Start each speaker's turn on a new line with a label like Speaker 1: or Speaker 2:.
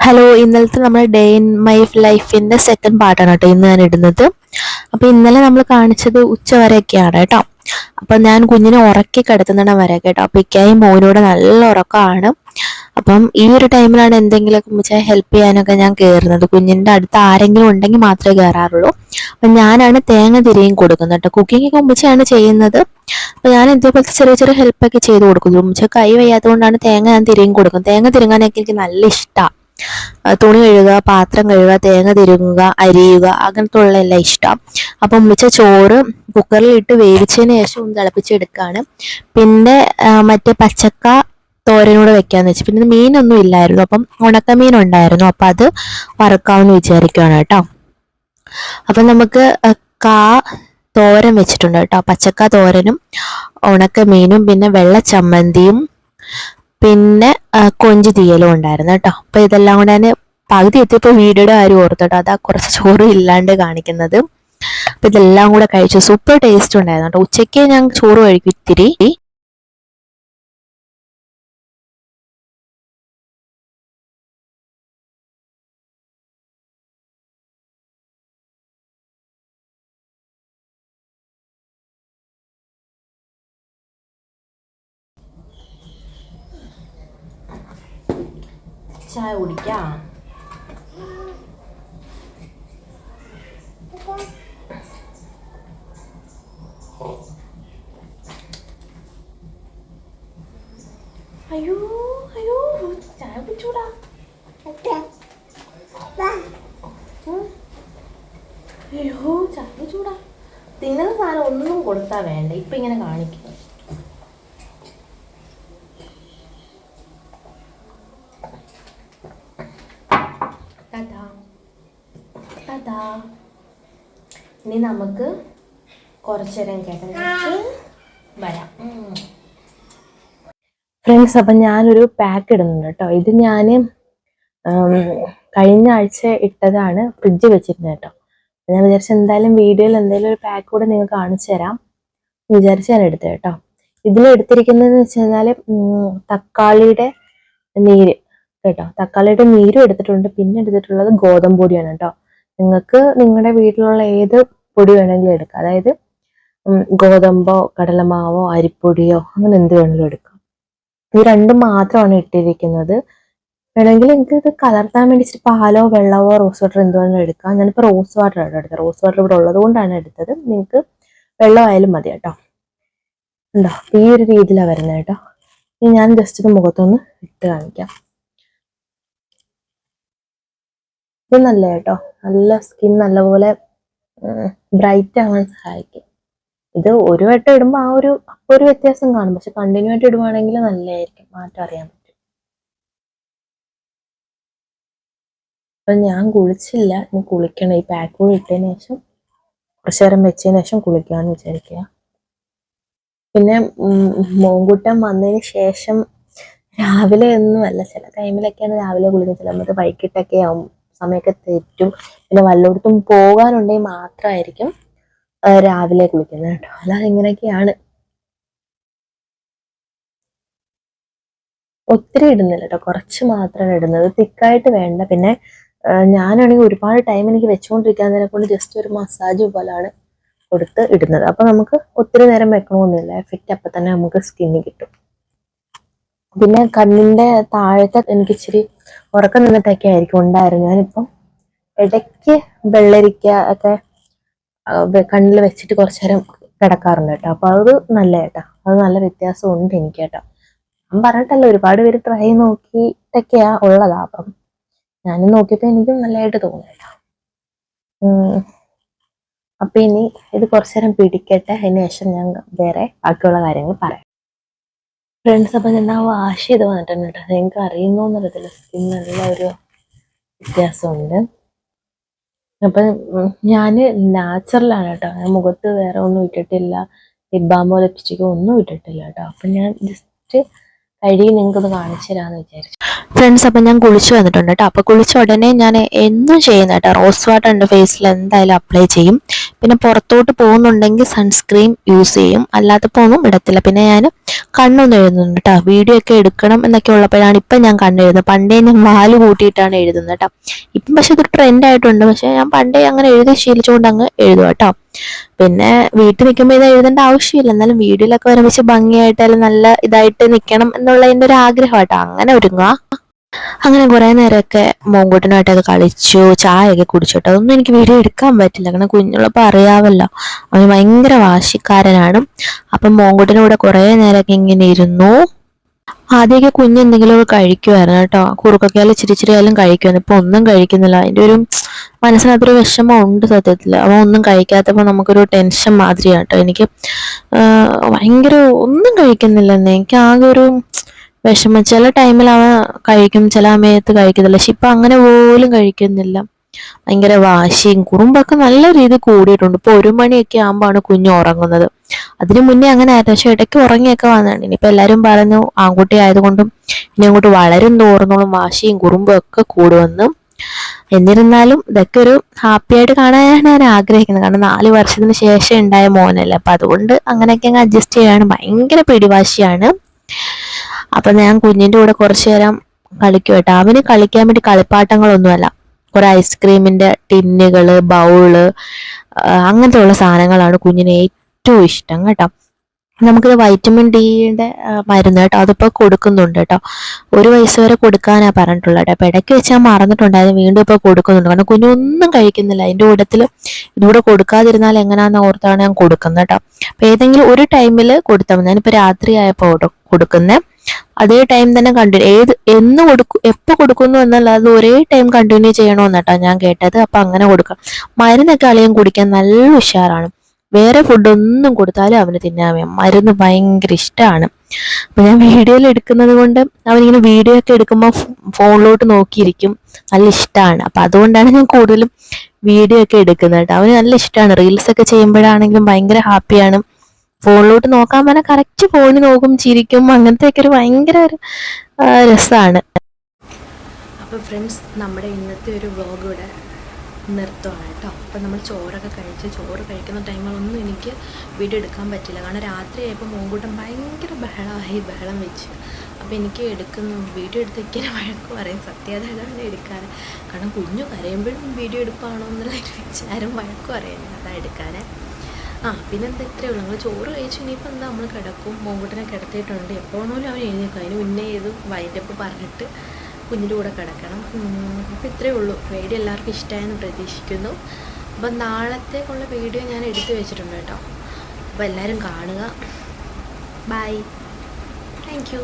Speaker 1: Hello ഇന്നലത്തെ നമ്മുടെ day in my ലൈഫിന്റെ സെക്കൻഡ് പാർട്ടാണ് കേട്ടോ. ഇന്ന് ഞാൻ ഇടുന്നത്. അപ്പൊ ഇന്നലെ നമ്മൾ കാണിച്ചത് ഉച്ച വരെയൊക്കെയാണ് കേട്ടോ. അപ്പൊ ഞാൻ കുഞ്ഞിനെ ഉറക്കി കിടത്തുന്നിടം വരെ കേട്ടോ. അപ്പൊ ഇക്കായും മോനോട് നല്ല ഉറക്കമാണ്. അപ്പം ഈ ഒരു ടൈമിലാണ് എന്തെങ്കിലുമൊക്കെ വെച്ചാൽ ഹെൽപ്പ് ചെയ്യാനൊക്കെ ഞാൻ കയറുന്നത് കുഞ്ഞിന്റെ അടുത്ത് ആരെങ്കിലും ഉണ്ടെങ്കിൽ മാത്രമേ കയറാറുള്ളൂ അപ്പൊ ഞാനാണ് തേങ്ങ തിരിയും കൊടുക്കുന്നത് കേട്ടോ. കുക്കിംഗ് ഒക്കെ ഉമ്മച്ചയാണ് ചെയ്യുന്നത്. അപ്പൊ ഞാൻ ഇതേപോലത്തെ ചെറിയ ചെറിയ ഹെൽപ്പൊക്കെ ചെയ്ത് കൊടുക്കുന്നു. ഉമ്മച്ച കൈ വയ്യാത്തതുകൊണ്ടാണ് തേങ്ങ ഞാൻ തിരിയും കൊടുക്കുന്നത്. തേങ്ങ തിരുങ്ങാനൊക്കെ എനിക്ക് നല്ല ഇഷ്ടമാണ് തുണി കഴുകുക പാത്രം കഴുകുക തേങ്ങ തിരുങ്ങുക അരിയുക അങ്ങനത്തെ ഉള്ള എല്ലാം ഇഷ്ടം. അപ്പം ഉമ്മിച്ച ചോറ് കുക്കറിൽ ഇട്ട് വേവിച്ചതിന് ശേഷം ഒന്ന് തിളപ്പിച്ചെടുക്കുകയാണ് പിന്നെ മറ്റേ പച്ചക്ക തോരനൂടെ വെക്കാന്ന് വെച്ചു. പിന്നെ മീനൊന്നും ഇല്ലായിരുന്നു. അപ്പം ഉണക്കമീൻ ഉണ്ടായിരുന്നു. അപ്പം അത് വറുക്കാമെന്ന് വിചാരിക്കുകയാണ് കേട്ടോ. അപ്പം നമുക്ക് കാ തോരൻ വെച്ചിട്ടുണ്ട് കേട്ടോ. പച്ചക്ക തോരനും ഉണക്കമീനും പിന്നെ വെള്ള ചമ്മന്തിയും പിന്നെ കൊഞ്ച് തീയലും ഉണ്ടായിരുന്നു കേട്ടോ. അപ്പൊ ഇതെല്ലാം കൂടെ തന്നെ പകുതി എത്തിയപ്പോൾ വീഡിയോയുടെ കാര്യം ഓർത്തോട്ടോ അതാ കുറച്ച് ചോറ് ഇല്ലാണ്ട് കാണിക്കുന്നത്. അപ്പൊ ഇതെല്ലാം കൂടെ കഴിച്ചു. സൂപ്പർ ടേസ്റ്റ് ഉണ്ടായിരുന്നു കേട്ടോ. ഉച്ചയ്ക്ക് ഞാൻ ചോറ് കഴിക്കും ഇത്തിരി. ചായ കുടിക്കാം? അയ്യോ അയ്യോ ചായ കുടിച്ചൂടാ. അയ്യോ ചായ ചൂടാ തിന്നുന്ന സാധനം ഒന്നും കൊടുത്താ വേണ്ട. ഇപ്പൊ ഇങ്ങനെ കാണിക്കും. ഇനി നമുക്ക് കുറച്ചേരം കേട്ടൻ വരാം. ഫ്രണ്ട്സ് അപ്പം ഞാനൊരു പാക്ക് ഇടുന്നുണ്ട് കേട്ടോ. ഇത് ഞാൻ കഴിഞ്ഞ ആഴ്ച ഇട്ടതാണ് ഫ്രിഡ്ജ് വെച്ചിരുന്നത് കേട്ടോ. ഞാൻ വിചാരിച്ച എന്തായാലും വീഡിയോയിൽ എന്തെങ്കിലും ഒരു പാക്ക് കൂടെ നിങ്ങൾ കാണിച്ചു തരാം വിചാരിച്ച് ഞാൻ എടുത്തത് കേട്ടോ. ഇതിൽ എടുത്തിരിക്കുന്നതെന്ന് വെച്ച് കഴിഞ്ഞാൽ തക്കാളിയുടെ നീര്. കേട്ടോ. തക്കാളിയുടെ നീരും എടുത്തിട്ടുണ്ട്. പിന്നെ എടുത്തിട്ടുള്ളത് ഗോതമ്പ് പൊടിയാണ് കേട്ടോ. നിങ്ങൾക്ക് നിങ്ങളുടെ വീട്ടിലുള്ള ഏത് പൊടി വേണമെങ്കിലും എടുക്കാം. അതായത് ഗോതമ്പോ കടലമാവോ അരിപ്പൊടിയോ അങ്ങനെ എന്ത് വേണമെങ്കിലും എടുക്കാം. ഇത് രണ്ടും മാത്രമാണ് ഇട്ടിരിക്കുന്നത്. വേണമെങ്കിൽ എനിക്ക് ഇത് കലർത്താൻ വേണ്ടി ഇച്ചിരി പാലോ വെള്ളമോ റോസ് വാട്ടർ എന്ത് വേണമെങ്കിലും എടുക്കാം. ഞാനിപ്പോൾ റോസ് വാട്ടർ ആണ് എടുത്തത്. റോസ് വാട്ടർ ഇവിടെ ഉള്ളത് കൊണ്ടാണ് എടുത്തത്. നിങ്ങൾക്ക് വെള്ളമായാലും മതി കേട്ടോ. ഉണ്ടോ? ഈ ഒരു രീതിയിലാണ് വരുന്നത് കേട്ടോ. ഇനി ഞാൻ ജസ്റ്റ് ഇത് മുഖത്തൊന്ന് ഇട്ട് കാണിക്കാം. ഇത് നല്ല കേട്ടോ. നല്ല സ്കിൻ നല്ലപോലെ ബ്രൈറ്റ് ആവാൻ സഹായിക്കും. ഇത് ഒരു വട്ടം ഇടുമ്പോൾ ആ ഒരു അപ്പോൾ ഒരു വ്യത്യാസം കാണും. പക്ഷെ കണ്ടിന്യൂ ആയിട്ട് ഇടുവാണെങ്കിൽ നല്ലതായിരിക്കും മാറ്റം അറിയാൻ പറ്റും. അപ്പം ഞാൻ കുളിച്ചില്ല. ഇനി കുളിക്കണം. ഈ പാക്ക് കൂടി ഇട്ടതിന് ശേഷം കുറച്ചു നേരം വെച്ചതിന് ശേഷം കുളിക്കാമെന്ന് വിചാരിക്കുക പിന്നെ മോങ്കുട്ടം വന്നതിന് ശേഷം രാവിലെ ഒന്നും അല്ല ചില ടൈമിലൊക്കെയാണ് രാവിലെ കുളിക്കുന്നത്. ചിലപ്പോൾ വൈകിട്ടൊക്കെ ആവും. സമയമൊക്കെ തെറ്റും. പിന്നെ വല്ലയിടത്തും പോകാനുണ്ടെങ്കിൽ മാത്രമായിരിക്കും രാവിലെ കുളിക്കുന്നത് കേട്ടോ. അല്ലാതെ ഇങ്ങനെയൊക്കെയാണ്. ഒത്തിരി ഇടുന്നില്ല കേട്ടോ. കുറച്ച് മാത്രമാണ് ഇടുന്നത്. തിക്കായിട്ട് വേണ്ട. പിന്നെ ഞാനാണെങ്കിൽ ഒരുപാട് ടൈം എനിക്ക് വെച്ചുകൊണ്ടിരിക്കാൻ കൊണ്ട് ജസ്റ്റ് ഒരു മസാജ് പോലാണ് കൊടുത്ത് ഇടുന്നത്. അപ്പൊ നമുക്ക് ഒത്തിരി നേരം വെക്കണമെന്നില്ല. എഫക്റ്റ് അപ്പൊ തന്നെ നമുക്ക് സ്കിന്നിൽ കിട്ടും. പിന്നെ കണ്ണിന്റെ താഴത്തെ എനിക്ക് ഇച്ചിരി ഉറക്കം നിന്നിട്ടൊക്കെ ആയിരിക്കും ഉണ്ടായിരുന്നു ഞാനിപ്പം ഇടയ്ക്ക് വെള്ളരിക്ക ഒക്കെ കണ്ണിൽ വെച്ചിട്ട് കുറച്ചു നേരം കിടക്കാറുണ്ട് കേട്ടോ. അപ്പൊ അത് നല്ല കേട്ടോ അത് നല്ല വ്യത്യാസം ഉണ്ട് എനിക്ക് കേട്ടോ. ഞാൻ പറഞ്ഞിട്ടല്ല ഒരുപാട് പേര് ട്രൈ നോക്കിയിട്ടൊക്കെയാ ഉള്ളതാ. അപ്പം ഞാനും നോക്കിയപ്പോ എനിക്കും നല്ലതായിട്ട് തോന്നി കേട്ടോ. അപ്പൊ ഇനി ഇത് കുറച്ചു നേരം പിടിക്കട്ടെ. അതിന് ശേഷം ഞാൻ വേറെ ബാക്കിയുള്ള കാര്യങ്ങൾ പറയാം. ഫ്രണ്ട്സ് അപ്പം ഞാൻ ആ വാഷ് ചെയ്ത് വന്നിട്ടുണ്ട് കേട്ടോ. നിങ്ങൾക്ക് അറിയുന്നു എന്നറിയത്തില്ല. സ്കിൻ നല്ല ഒരു വ്യത്യാസമുണ്ട്. അപ്പം ഞാൻ നാച്ചുറലാണ് കേട്ടോ. ഞാൻ മുഖത്ത് വേറെ ഒന്നും ഇട്ടിട്ടില്ല. ലിബാമോ ലിപ്സ്റ്റിക്കോ ഒന്നും ഇട്ടിട്ടില്ല കേട്ടോ. അപ്പം ഞാൻ ജസ്റ്റ് കഴുകി നിങ്ങൾക്കൊന്ന് കാണിച്ചു തരാമെന്ന് വിചാരിച്ചു. ഫ്രണ്ട്സ് അപ്പം ഞാൻ കുളിച്ച് വന്നിട്ടുണ്ട് കേട്ടോ അപ്പോൾ കുളിച്ച ഉടനെ ഞാൻ എന്നും ചെയ്യുന്ന കേട്ടോ റോസ് വാട്ടർ എന്റെ ഫേസിൽ എന്തായാലും അപ്ലൈ ചെയ്യും. പിന്നെ പുറത്തോട്ട് പോകുന്നുണ്ടെങ്കിൽ സൺസ്ക്രീൻ യൂസ് ചെയ്യും. അല്ലാത്തപ്പോൾ ഒന്നും ഇടത്തില്ല. പിന്നെ ഞാൻ കണ്ണൊന്നും എഴുതുന്നുണ്ട് കേട്ടോ വീഡിയോ ഒക്കെ എടുക്കണം എന്നൊക്കെ ഉള്ളപ്പോഴാണ് ഇപ്പം ഞാൻ കണ്ണെഴുതുന്നത് പണ്ടേ ഞാൻ വാൽ കൂട്ടിയിട്ടാണ് എഴുതുന്നത് കേട്ടോ ഇപ്പം പക്ഷെ ഇതൊരു ട്രെൻഡ് ആയിട്ടുണ്ട്. പക്ഷെ ഞാൻ പണ്ടേ അങ്ങനെ എഴുതി ശീലിച്ചുകൊണ്ട് അങ്ങ് എഴുതുക കേട്ടോ പിന്നെ വീട്ടിൽ നിൽക്കുമ്പോൾ ഇത് എഴുതേണ്ട ആവശ്യമില്ല. എന്നാലും വീഡിയോയിലൊക്കെ വരുമ്പോൾ ഭംഗിയായിട്ട് അല്ലെങ്കിൽ നല്ല ഇതായിട്ട് നിൽക്കണം എന്നുള്ളതിന്റെ ഒരു ആഗ്രഹം അങ്ങനെ ഒരുങ്ങുക. അങ്ങനെ കുറെ നേരമൊക്കെ മോങ്കൂട്ടനായിട്ടൊക്കെ കളിച്ചു ചായയൊക്കെ കുടിച്ചിട്ട്. അതൊന്നും എനിക്ക് വീഡിയോ എടുക്കാൻ പറ്റില്ല. കാരണം കുഞ്ഞുള്ളപ്പോൾ അറിയാമല്ലോ അവന് ഭയങ്കര വാശിക്കാരനാണ്. അപ്പം മോങ്കൂട്ടിന്റെ കൂടെ കുറെ നേരമൊക്കെ ഇങ്ങനെ ഇരുന്നു. ആദ്യമൊക്കെ കുഞ്ഞ് എന്തെങ്കിലുമൊക്കെ കഴിക്കുമായിരുന്നു കേട്ടോ. കുറുക്കൊക്കെയാലും ഇച്ചിരി ഇച്ചിരി ആയാലും കഴിക്കുമായിരുന്നു. ഇപ്പൊ ഒന്നും കഴിക്കുന്നില്ല. അതിന്റെ ഒരു മനസ്സിനകത്തൊരു വിഷമം ഉണ്ട് സത്യത്തിൽ. അവൻ ഒന്നും കഴിക്കാത്തപ്പോൾ നമുക്കൊരു ടെൻഷൻ മാതിരിയാണ് കേട്ടോ. എനിക്ക് ഭയങ്കര ഒന്നും കഴിക്കുന്നില്ലെന്ന്. എനിക്ക് ആകെ ഒരു വിഷമം. ചില ടൈമിൽ അവൻ കഴിക്കും ചില സമയത്ത് കഴിക്കത്തില്ല. പക്ഷെ ഇപ്പൊ അങ്ങനെ പോലും കഴിക്കുന്നില്ല. ഭയങ്കര വാശിയും കുറുമ്പൊക്കെ നല്ല രീതിയിൽ കൂടിയിട്ടുണ്ട്. ഇപ്പൊ ഒരു മണിയൊക്കെ ആകുമ്പോഴാണ് കുഞ്ഞ് ഉറങ്ങുന്നത്. അതിനു മുന്നേ അങ്ങനെ ആയിരുന്നു. പക്ഷെ ഇടയ്ക്ക് ഉറങ്ങിയൊക്കെ വന്നതാണ്. ഇനിയിപ്പൊ എല്ലാരും പറഞ്ഞു ആൺകുട്ടി ആയതുകൊണ്ടും ഇനി അങ്ങോട്ട് വളരും തോറുന്നോളും വാശിയും കുറുമ്പും ഒക്കെ കൂടുമെന്ന്. എന്നിരുന്നാലും ഇതൊക്കെ ഒരു ഹാപ്പി ആയിട്ട് കാണാനാണ് ഞാൻ ആഗ്രഹിക്കുന്നത്. കാരണം നാല് വർഷത്തിന് ശേഷം ഉണ്ടായ മോനല്ലേ. അപ്പൊ അതുകൊണ്ട് അങ്ങനെയൊക്കെ അങ്ങ് അഡ്ജസ്റ്റ് ചെയ്യാണ്. ഭയങ്കര പിടിവാശിയാണ്. അപ്പൊ ഞാൻ കുഞ്ഞിന്റെ കൂടെ കുറച്ചു നേരം കളിക്കും കേട്ടോ. അവന് കളിക്കാൻ വേണ്ടി കളിപ്പാട്ടങ്ങളൊന്നുമല്ല. കുറെ ഐസ്ക്രീമിന്റെ ടിന്നുകൾ ബൗൾ അങ്ങനത്തെ ഉള്ള സാധനങ്ങളാണ് കുഞ്ഞിന് ഏറ്റവും ഇഷ്ടം കേട്ടോ. നമുക്കിത് വൈറ്റമിൻ ഡിയുടെ മരുന്ന് കേട്ടോ അതിപ്പോൾ കൊടുക്കുന്നുണ്ട് കേട്ടോ. ഒരു വയസ്സ് വരെ കൊടുക്കാനാണ് പറഞ്ഞിട്ടുള്ളത് കേട്ടോ. അപ്പൊ ഇടയ്ക്ക് വെച്ച് ഞാൻ മറന്നിട്ടുണ്ടായിരുന്നു വീണ്ടും ഇപ്പോൾ കൊടുക്കുന്നുണ്ട്. കാരണം കുഞ്ഞൊന്നും കഴിക്കുന്നില്ല. അതിന്റെ കൂട്ടത്തിൽ ഇതുകൂടെ കൊടുക്കാതിരുന്നാൽ എങ്ങനെയാന്ന് ഓർത്താണ് ഞാൻ കൊടുക്കുന്നത് കേട്ടോ. അപ്പം ഏതെങ്കിലും ഒരു ടൈമിൽ കൊടുത്താൽ മതി. ഞാനിപ്പോൾ രാത്രി ആയപ്പോൾ കൊടുക്കുന്നത് അതേ ടൈം തന്നെ കണ്ടിന്യൂ ഏത് എന്ന് കൊടുക്കും എപ്പോൾ കൊടുക്കുന്നു എന്നല്ല അത് ഒരേ ടൈം കണ്ടിന്യൂ ചെയ്യണമെന്നാട്ടോ ഞാൻ കേട്ടത്. അപ്പം അങ്ങനെ കൊടുക്കാം. മരുന്നൊക്കെ അളിയും കുടിക്കാൻ നല്ല ഉഷാറാണ്. വേറെ ഫുഡൊന്നും കൊടുത്താലും അവന് തിന്നാൻ വേണം മരുന്ന് ഭയങ്കര ഇഷ്ടമാണ് അപ്പൊ ഞാൻ വീഡിയോയിൽ എടുക്കുന്നത് കൊണ്ട് അവനിങ്ങനെ വീഡിയോ ഒക്കെ എടുക്കുമ്പോൾ ഫോണിലോട്ട് നോക്കിയിരിക്കും. നല്ല ഇഷ്ടമാണ് അപ്പൊ അതുകൊണ്ടാണ് ഞാൻ കൂടുതലും വീഡിയോ ഒക്കെ എടുക്കുന്നത് കേട്ടോ. അവന് നല്ല ഇഷ്ടമാണ് റീൽസ് ഒക്കെ ചെയ്യുമ്പോഴാണെങ്കിലും ഭയങ്കര ഹാപ്പിയാണ് ഫോണിലോട്ട് നോക്കാൻ പറഞ്ഞാൽ കറക്റ്റ് ഫോണിൽ നോക്കും ചിരിക്കും. അങ്ങനത്തെ ഒക്കെ ഒരു ഭയങ്കര ഒരു രസമാണ്
Speaker 2: അപ്പോൾ ഫ്രണ്ട്സ് നമ്മുടെ ഇന്നത്തെ ഒരു വ്ളോഗ് ഇവിടെ നിർത്തുവാണ് കേട്ടോ. അപ്പം നമ്മൾ ചോറൊക്കെ കഴിച്ച് ചോറ് കഴിക്കുന്ന ടൈമിലൊന്നും എനിക്ക് വീഡിയോ എടുക്കാൻ പറ്റില്ല. കാരണം രാത്രി ആയപ്പോൾ മോങ്കൂട്ടം ഭയങ്കര ബഹളമായി ബഹളം വെച്ച്. അപ്പോൾ എനിക്ക് എടുക്കുന്നു വീഡിയോ എടുത്ത് ഇങ്ങനെ വഴക്ക് പറയും. സത്യതാണ് എടുക്കാൻ കാരണം കുഞ്ഞു കരയുമ്പോഴും വീഡിയോ എടുപ്പാണോ എന്നുള്ളൊരു വിചാരം വഴക്ക് പറയുന്നത് അതാണ് എടുക്കാൻ ആ പിന്നെ എന്താ ഇത്രയേ ഉള്ളൂ. നമ്മൾ ചോറ് കഴിച്ചു ഇനിയിപ്പോൾ എന്താ നമ്മൾ കിടക്കും? മോങ്കൂട്ടനെ കിടത്തിയിട്ടുണ്ട്. എപ്പോഴാണോലും അവൻ എഴുന്നേക്കും. അതിന് മുന്നേ ചെയ്തു വൈൻഡപ്പ് പറഞ്ഞിട്ട് കുഞ്ഞിന്റെ കൂടെ കിടക്കണം. അപ്പോൾ ഇത്രയേ ഉള്ളൂ. വീഡിയോ എല്ലാവർക്കും ഇഷ്ടമായെന്ന് പ്രതീക്ഷിക്കുന്നു. അപ്പം നാളത്തേക്കുള്ള വീഡിയോ ഞാൻ എടുത്തു വെച്ചിട്ടുണ്ട് കേട്ടോ. അപ്പോൾ എല്ലാവരും കാണുക. Bye thank